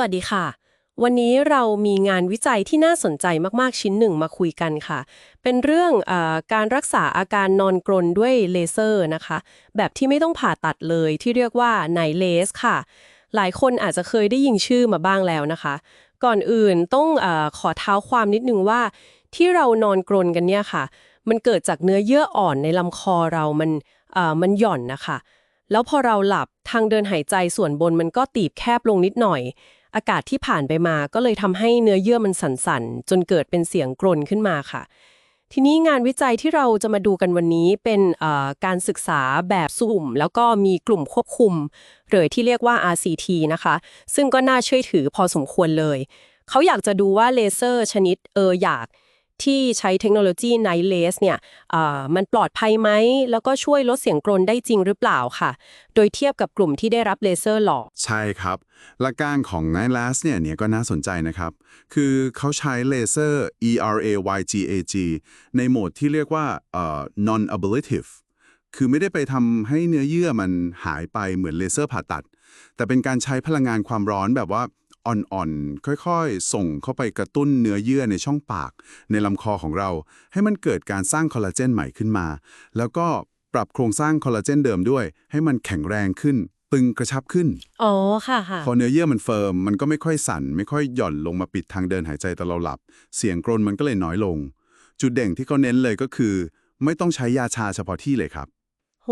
วัสดีค่ะ วันนี้เรามีงานวิจัยที่น่าสนใจมากๆชิ้นหนึ่งมาคุยกันค่ะ เป็นเรื่องอการรักษาอาการนอนกรนด้วยเลเซอร์นะคะ แบบที่ไม่ต้องผ่าตัดเลยที่เรียกว่าไนเลสค่ะ หลายคนอาจจะเคยได้ยินชื่อมาบ้างแล้วนะคะ ก่อนอื่นต้องอขอเท้าความนิดนึงว่า ที่เรานอนกรนกันเนี่ยค่ะ มันเกิดจากเนื้อเยื่ออ่อนในลำคอเรามันมันหย่อนนะคะแล้วพอเราหลับทางเดินหายใจส่วนบนมันก็ตีบแคบลงนิดหน่อย อากาศที่ผ่านไปมาก็เลยทำให้เนื้อเยื่อมันสั่นๆ จนเกิดเป็นเสียงกรนขึ้นมาค่ะ ทีนี้งานวิจัยที่เราจะมาดูกันวันนี้เป็นการศึกษาแบบสุ่ม แล้วก็มีกลุ่มควบคุม หรือที่เรียกว่า RCT นะคะ ซึ่งก็น่าเชื่อถือพอสมควรเลย เขาอยากจะดูว่าเลเซอร์ชนิดเอออยาก ที่ใช้เทคโนโลยีไนเลสเนี่ยมันปลอดภัยไหม แล้วก็ช่วยลดเสียงกรนได้จริงหรือเปล่าค่ะ โดยเทียบกับกลุ่มที่ได้รับเลเซอร์หลอก ใช่ครับหลักการของ n i l a s เนี่ยเนี่ยก็น่าสนใจนะครับ คือเขาใช้เลเซอร์ ERAYGAG ในโหมดที่เรียกว่า non ablative คือไม่ได้ไปทำให้เนื้อเยื่อมันหายไปเหมือนเลเซอร์ผ่าตัด แต่เป็นการใช้พลังงานความร้อนแบบว่า อ่อนๆ ค่อยๆ ส่งเข้าไปกระตุ้นเนื้อเยื่อในช่องปาก ในลำคอของเรา ให้มันเกิดการสร้างคอลลาเจนใหม่ขึ้นมา แล้วก็ปรับโครงสร้างคอลลาเจนเดิมด้วย ให้มันแข็งแรงขึ้น ตึงกระชับขึ้น อ๋อ ค่ะค่ะ พอเนื้อเยื่อมันเฟิร์ม มันก็ไม่ค่อยสั่น ไม่ค่อยหย่อนลงมาปิดทางเดินหายใจตอนเราหลับ เสียงกรนมันก็เลยน้อยลง จุดเด่งที่เขาเน้นเลยก็คือ ไม่ต้องใช้ยาชาเฉพาะที่เลยครับ โห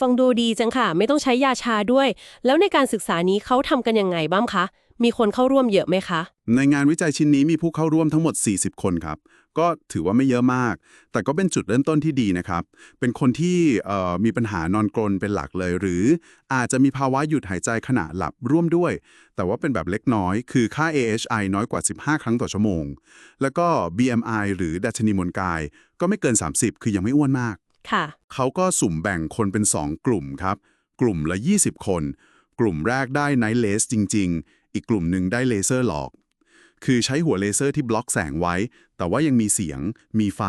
ฟังดูดีจังค่ะ ไม่ต้องใช้ยาชาด้วย แล้วในการศึกษานี้เขาทำกันยังไงบ้างคะ มีคนเข้าร่วมเยอะไหมคะ ในงานวิจัยชิ้นนี้มีผู้เข้าร่วมทั้งหมด 40 คนครับ ก็ถือว่าไม่เยอะมาก แต่ก็เป็นจุดเริ่มต้นที่ดีนะครับ เป็นคนที่เอ่อมีปัญหานอนกรนเป็นหลักเลย หรืออาจจะมีภาวะหยุดหายใจขณะหลับร่วมด้วย แต่ว่าเป็นแบบเล็กน้อย คือค่า AHI น้อยกว่า 15 ครั้งต่อชั่วโมง แล้วก็ BMI หรือดัชนีมวลกาย ก็ไม่เกิน 30 คือยังไม่อ้วนมากค่ะเขาก็สุ่มแบ่งคนเป็น 2 กลุ่มครับ กลุ่มละ 20 คน กลุ่มแรกได้ไนท์เลสจริง ๆ อีกกลุ่มหนึ่งได้เลเซอร์หลอก คือใช้หัวเลเซอร์ที่บล็อกแสงไว้ แต่ว่ายังมีเสียง มีไฟ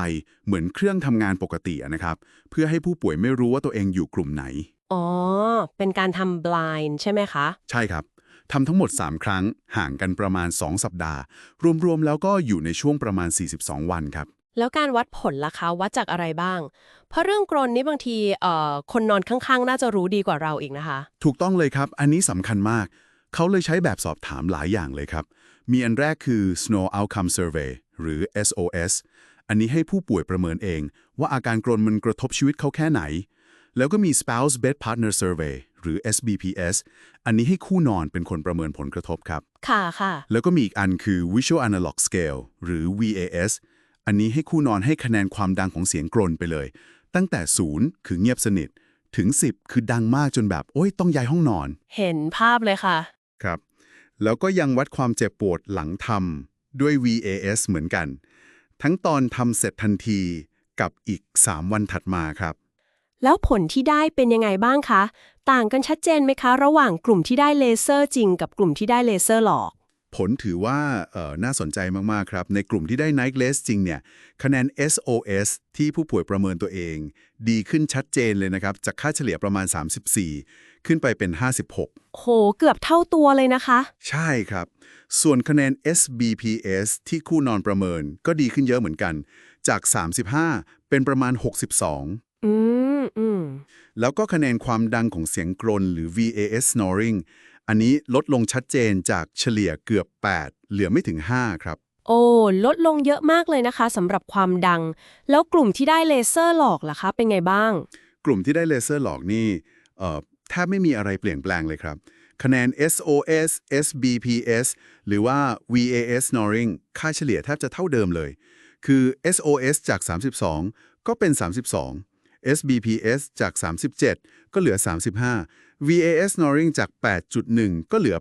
เหมือนเครื่องทำงานปกติอะนะครับ เพื่อให้ผู้ป่วยไม่รู้ว่าตัวเองอยู่กลุ่มไหน อ๋อ เป็นการทำ blind ใช่ไหมคะ ใช่ครับทำทั้งหมด 3 ครั้ง ห่างกันประมาณ 2 สัปดาห์ รวมๆ แล้วก็อยู่ในช่วงประมาณ 42 วันครับ แล้วการวัดผลล่ะคะ วัดจากอะไรบ้าง เพราะเรื่องกรนนี่บางทีเอ่อคนนอนข้างๆ น่าจะรู้ดีกว่าเราอีกนะคะ ถูกต้องเลยครับ อันนี้สำคัญมาก เขาเลยใช้แบบสอบถามหลายอย่างเลยครับ มีอันแรกคือ Snow Outcome Survey หรือ SOS อันนี้ให้ผู้ป่วยประเมินเอง ว่าอาการกรนมันกระทบชีวิตเขาแค่ไหน แล้วก็มี Spouse Bed Partner Survey หรือ SBPS อันนี้ให้คู่นอนเป็นคนประเมินผลกระทบครับ ค่ะค่ะ แล้วก็มีอีกอันคือ Visual Analog Scale หรือ VAS อันนี้ให้คู่นอนให้คะแนนความดังของเสียงกรนไปเลย ตั้งแต่ 0 คือเงียบสนิท ถึง 10 คือดังมากจนแบบ โอ๊ยต้องย้ายห้องนอน เห็นภาพเลยค่ะ ครับ แล้วก็ยังวัดความเจ็บปวดหลังทำด้วย VAS เหมือนกัน ทั้งตอนทำเสร็จทันทีกับอีก 3 วันถัดมาครับ แล้วผลที่ได้เป็นยังไงบ้างคะ ต่างกันชัดเจนไหมคะ ระหว่างกลุ่มที่ได้เลเซอร์จริงกับกลุ่มที่ได้เลเซอร์หลอก ผลถือว่าเอ่อน่าสนใจมาก ๆ ครับ ในกลุ่มที่ได้ Night l e s จริงเนี่ย คะแนน SOS ที่ผู้ป่วยประเมินตัวเอง ดีขึ้นชัดเจนเลยนะครับ จากค่าเฉลี่ยประมาณ 34 ขึ้นไปเป็น 56 โห เกือบเท่าตัวเลยนะคะ ใช่ครับ ส่วนคะแนน SBPS ที่คู่นอนประเมินก็ดีขึ้นเยอะเหมือนกัน จาก 35 เป็นประมาณ 62 อืมอืมแล้วก็คะแนนความดังของเสียงกรนหรือ VAS snoring อันนี้ลดลงชัดเจนจากเฉลี่ยเกือบ 8 เหลือไม่ถึง 5 ครับ โอ้ ลดลงเยอะมากเลยนะคะสำหรับความดัง แล้วกลุ่มที่ได้เลเซอร์หลอกล่ะคะ เป็นไงบ้าง กลุ่มที่ได้เลเซอร์หลอกนี่เอ่อแทบไม่มีอะไรเปลี่ยนแปลงเลยครับ คะแนน SOS SBPS หรือว่า VAS snoring ค่าเฉลี่ยแทบจะเท่าเดิมเลย คือ SOS จาก 32 ก็เป็น 32 SBPS จาก 37 ก็เหลือ 35 VAS snoring จาก 8.1 ก็เหลือ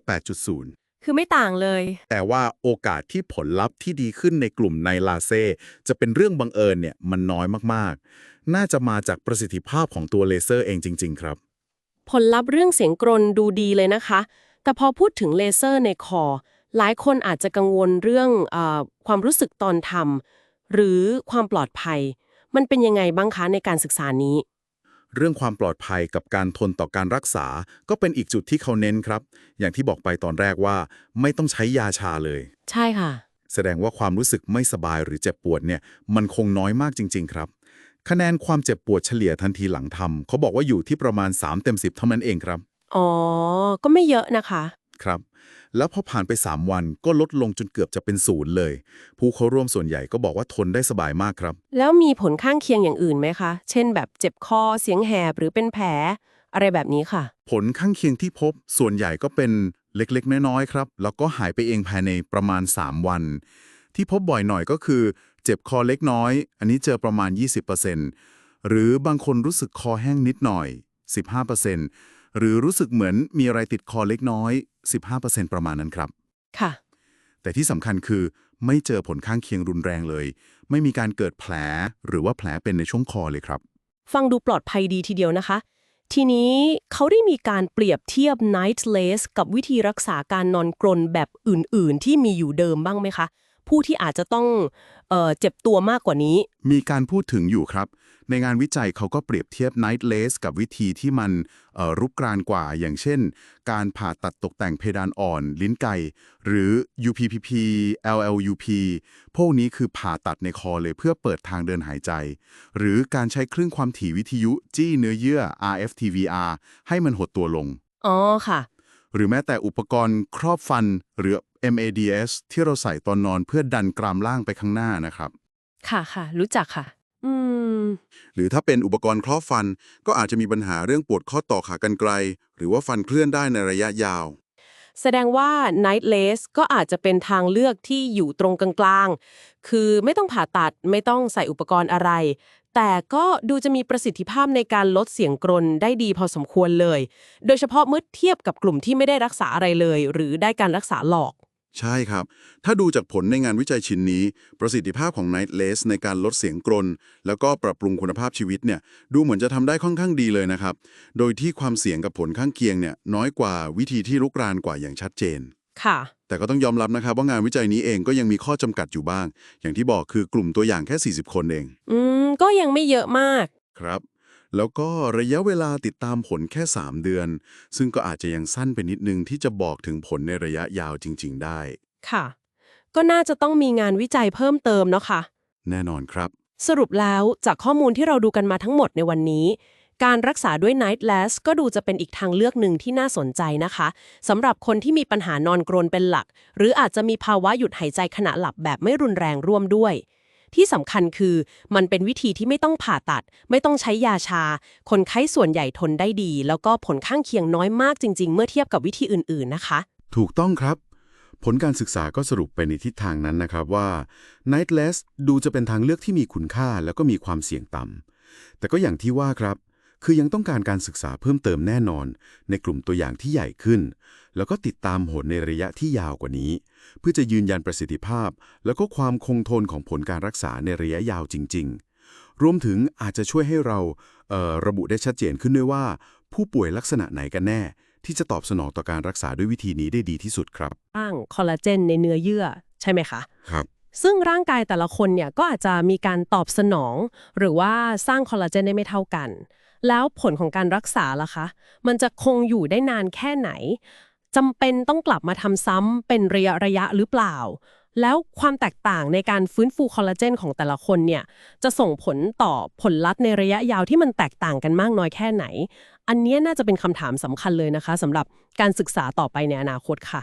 8.0 คือไม่ต่างเลย แต่ว่าโอกาสที่ผลลัพธ์ที่ดีขึ้นในกลุ่มไนลาเซ่จะเป็นเรื่องบังเอิญเนี่ยมันน้อยมากๆ น่าจะมาจากประสิทธิภาพของตัวเลเซอร์เองจริง ๆ ครับ ผลลัพธ์เรื่องเสียงกรนดูดีเลยนะคะ แต่พอพูดถึงเลเซอร์ในคอ หลายคนอาจจะกังวลเรื่องเออความรู้สึกตอนทำหรือความปลอดภัย มันเป็นยังไงบ้างคะในการศึกษานี้ เรื่องความปลอดภัยกับการทนต่อการรักษา ก็เป็นอีกจุดที่เขาเน้นครับ อย่างที่บอกไปตอนแรกว่า ไม่ต้องใช้ยาชาเลย ใช่ค่ะ แสดงว่าความรู้สึกไม่สบายหรือเจ็บปวดเนี่ย มันคงน้อยมากจริง ๆ ครับ คะแนนความเจ็บปวดเฉลี่ยทันทีหลังทำเขาบอกว่าอยู่ที่ประมาณ 3 เต็ม 10 เท่านั้นเองครับ อ๋อ ก็ไม่เยอะนะคะ ครับ แล้วพอผ่านไป 3 วันก็ลดลงจนเกือบจะเป็นศูนย์เลย ผู้เข้าร่วมส่วนใหญ่ก็บอกว่าทนได้สบายมากครับ แล้วมีผลข้างเคียงอย่างอื่นไหมคะ เช่นแบบเจ็บคอเสียงแหบหรือเป็นแผล อะไรแบบนี้ค่ะ ผลข้างเคียงที่พบส่วนใหญ่ก็เป็นเล็กๆ น้อยๆครับ แล้วก็หายไปเองภายในประมาณ 3 วัน ที่พบบ่อยหน่อยก็คือ เจ็บคอเล็กน้อย อันนี้เจอประมาณ 20%หรือบางคนรู้สึกคอแห้งนิดหน่อย 15%หรือรู้สึกเหมือนมีอะไรติดคอเล็กน้อย 15%ประมาณนั้นครับ ค่ะ แต่ที่สำคัญคือไม่เจอผลข้างเคียงรุนแรงเลย ไม่มีการเกิดแผลหรือว่าแผลเป็นในช่วงคอเลยครับ ฟังดูปลอดภัยดีทีเดียวนะคะ ทีนี้เขาได้มีการเปรียบเทียบ night lace กับวิธีรักษาการนอนกรนแบบอื่น ๆ ที่มีอยู่เดิมบ้างไหมคะ ผู้ที่อาจจะต้องเอ่อเจ็บตัวมากกว่านี้ มีการพูดถึงอยู่ครับ ในงานวิจัยเขาก็เปรียบเทียบ Night Lace กับวิธีที่มันเอ่อรุกรานกว่า อย่างเช่น การผ่าตัดตกแต่งเพดานอ่อน ลิ้นไก่ หรือ UPPP LLUP พวกนี้คือผ่าตัดในคอเลยเพื่อเปิดทางเดินหายใจ หรือการใช้คลื่นความถี่วิทยุจี้เนื้อเยื่อ RFTVR ให้มันหดตัวลง อ๋อค่ะ หรือแม้แต่อุปกรณ์ครอบฟันหรือ MADS ที่เราใส่ตอนนอนเพื่อดันกรามล่างไปข้างหน้านะครับ ค่ะค่ะ รู้จักค่ะอืม หรือถ้าเป็นอุปกรณ์ครอบฟัน ก็อาจจะมีปัญหาเรื่องปวดข้อต่อขากรรไกรหรือว่าฟันเคลื่อนได้ในระยะยาว แสดงว่า night lace ก็อาจจะเป็นทางเลือกที่อยู่ตรงกลางๆ คือไม่ต้องผ่าตัดไม่ต้องใส่อุปกรณ์อะไร แต่ก็ดูจะมีประสิทธิภาพในการลดเสียงกรนได้ดีพอสมควรเลย โดยเฉพาะเมื่อเทียบกับกลุ่มที่ไม่ได้รักษาอะไรเลย หรือได้การรักษาหลอก ใช่ครับ ถ้าดูจากผลในงานวิจัยชิ้นนี้ ประสิทธิภาพของ Night Lace ในการลดเสียงกรน แล้วก็ปรับปรุงคุณภาพชีวิตเนี่ย ดูเหมือนจะทำได้ค่อนข้างดีเลยนะครับ โดยที่ความเสี่ยงกับผลข้างเคียงเนี่ยน้อยกว่าวิธีที่ลุกรานกว่าอย่างชัดเจน ค่ะ แต่ก็ต้องยอมรับนะครับว่างานวิจัยนี้เองก็ยังมีข้อจำกัดอยู่บ้าง อย่างที่บอกคือกลุ่มตัวอย่างแค่ 40 คนเอง อืม ก็ยังไม่เยอะมาก ครับ แล้วก็ระยะเวลาติดตามผลแค่ 3 เดือน ซึ่งก็อาจจะยังสั้นไปนิดนึงที่จะบอกถึงผลในระยะยาวจริง ๆ ได้ ค่ะ ก็น่าจะต้องมีงานวิจัยเพิ่มเติมเนาะค่ะ แน่นอนครับ สรุปแล้วจากข้อมูลที่เราดูกันมาทั้งหมดในวันนี้ การรักษาด้วย Night Lash ก็ดูจะเป็นอีกทางเลือกหนึ่งที่น่าสนใจนะคะสำหรับคนที่มีปัญหานอนกรนเป็นหลัก หรืออาจจะมีภาวะหยุดหายใจขณะหลับแบบไม่รุนแรงร่วมด้วย ที่สำคัญคือมันเป็นวิธีที่ไม่ต้องผ่าตัด ไม่ต้องใช้ยาชา คนไข้ส่วนใหญ่ทนได้ดี แล้วก็ผลข้างเคียงน้อยมากจริง ๆ เมื่อเทียบกับวิธีอื่น ๆ นะคะ ถูกต้องครับ ผลการศึกษาก็สรุปไปในทิศทางนั้นนะครับว่า Nightless ดูจะเป็นทางเลือกที่มีคุณค่าแล้วก็มีความเสี่ยงต่ำแต่ก็อย่างที่ว่าครับ คือยังต้องการการศึกษาเพิ่มเติมแน่นอน ในกลุ่มตัวอย่างที่ใหญ่ขึ้น แล้วก็ติดตามผลในระยะที่ยาวกว่านี้ เพื่อจะยืนยันประสิทธิภาพ แล้วก็ความคงทนของผลการรักษาในระยะยาวจริง ๆ รวมถึงอาจจะช่วยให้เราเอ่อระบุได้ชัดเจนขึ้นด้วยว่า ผู้ป่วยลักษณะไหนกันแน่ ที่จะตอบสนองต่อการรักษาด้วยวิธีนี้ได้ดีที่สุดครับสร้างคอลลาเจนในเนื้อเยื่อใช่ไหมคะครับซึ่งร่างกายแต่ละคนเนี่ยก็อาจจะมีการตอบสนอง หรือว่าสร้างคอลลาเจนได้ไม่เท่ากัน แล้วผลของการรักษาล่ะคะ มันจะคงอยู่ได้นานแค่ไหน จำเป็นต้องกลับมาทำซ้ำเป็นระยะระยะหรือเปล่า แล้วความแตกต่างในการฟื้นฟูคอลลาเจนของแต่ละคนเนี่ยจะส่งผลต่อผลลัพธ์ในระยะยาวที่มันแตกต่างกันมากน้อยแค่ไหน อันนี้น่าจะเป็นคำถามสำคัญเลยนะคะสำหรับการศึกษาต่อไปในอนาคตค่ะ